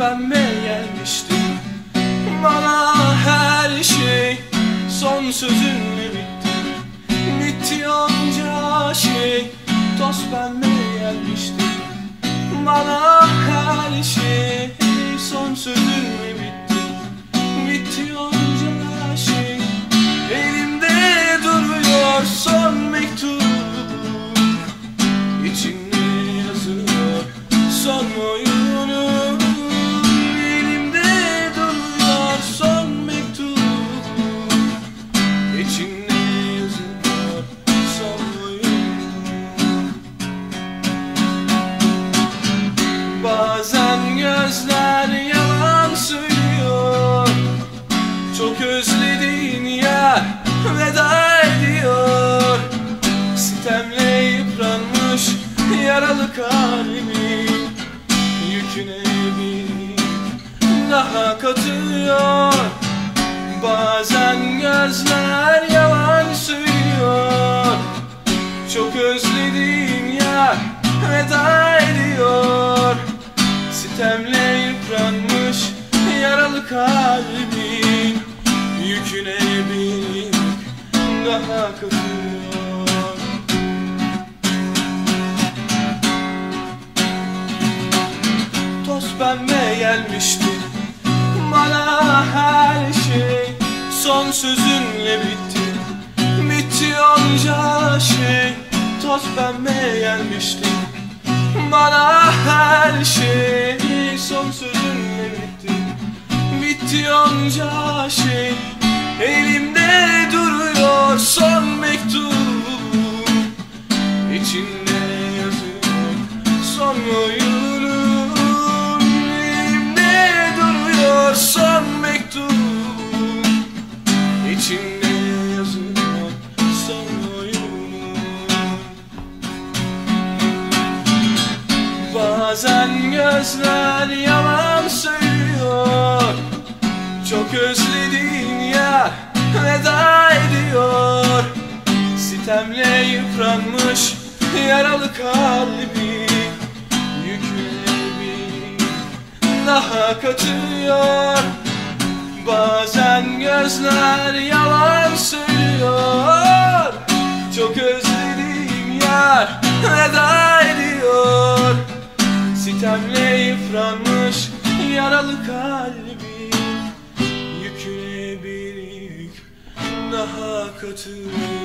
pembe gelmişti Bana her şey son sözünle bitti. Bitti onca şey toz pembe gelmişti Bana her şey son sözünle bitti. Bitti onca şey Elimde duruyor son mektup İçinde yazıyor son oyunu yaralı kalbim Yüküne bir daha katıyor. Bazen gözler yalan söylüyor. Çok özlediğim yer veda ediyor. Sitemle yıpranmış yaralı kalbin Yüküne bir daha katıyor gelmişti. Bana her şey son sözünle bitti. Bitti onca şey Toz pembe gelmişti. Bana her şey son sözünle bitti. Bitti onca şey Elimde duruyor son mektup. İçinde yazıyor son oyunum Bazen gözler yalan söylüyor. Çok özlediğin yer veda ediyor. Sitemle yıpranmış yaralı kalbi. Bir daha katıyor Bazen gözler yalan söylüyor Sitemle yıpranmış yaralı kalbi. Yüküne bir yük daha katıyor